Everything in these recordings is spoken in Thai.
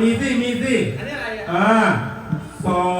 มีสิมีสิอันนี้อะไรอะอ่าซออ๋อต้อง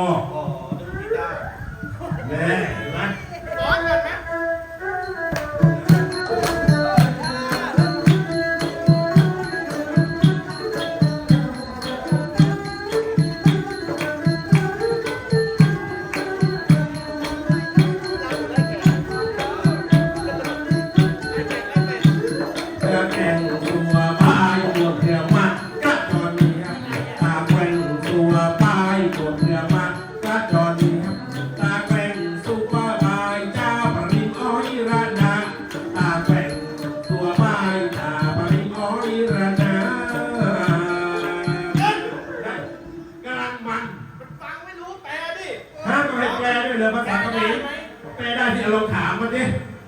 แปลได้ที่เอาลองถามมันดิ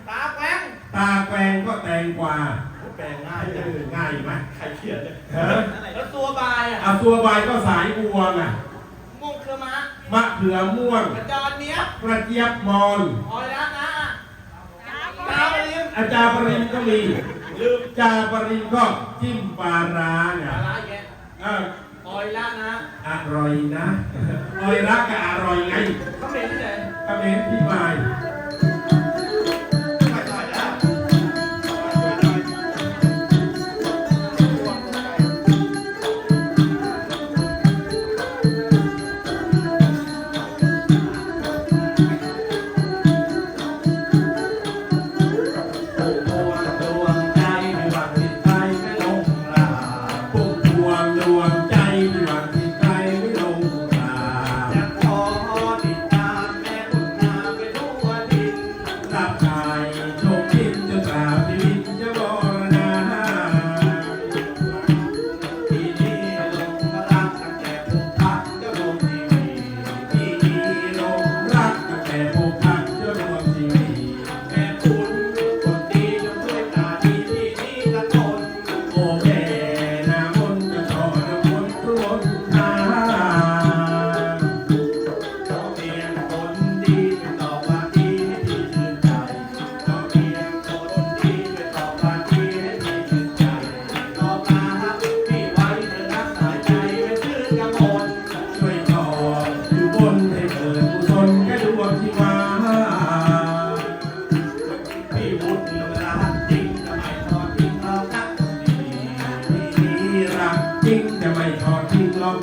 ตาแกว้งตาแกวงก็แตงกวาแปลง่ายเอจังอง่ายไหมใครเขียนเนี่ยฮะแล้วตัวบายอะเอาตัวใบก็สายบัวไงม่วงเครือม้ามะเขือม่วงกระจอนเนี้ยกระเจี๊ยบมอนออยละนะตาไปริมอาจารย์ปริมก็มีลืมจาปริมก็จิ้มปลาร้าไงอะไรแกเออออยละนะอร่อยนะอร่อยรักก็อร่อยไงเขาเป็นที่ไหนก็เป็นพี่บาย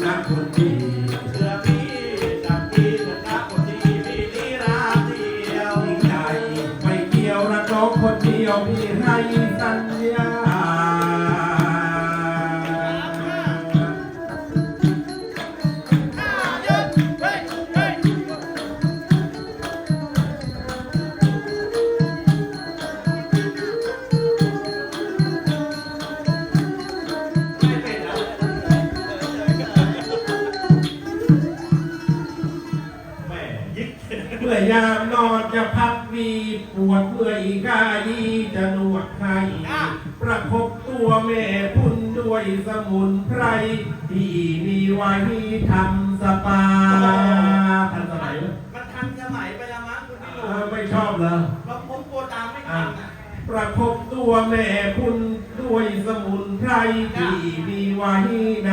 นักคนดีเชื่อพี่จากพี่เถอะนะคนดีพี่นี่รักเดียวใจไปเกี่ยวรักน้องคนเดียวพี่ให้ เมื่อยามนอนจะพักวีปวดเมื่อยกายจะนวดให้ประคบตัวแม่พุ่นด้วยสมุนไพรที่มีไว้ทำสปาทันสมัยไหมมันทันสมัยไปแล้วมั้งคุณพี่หเอนุ่อมไม่ชอบเหรอเราผมกลัวตามไม่ทันอะประคบตัวแม่คุณด้วยสมุนไพรที่มีไว้ใน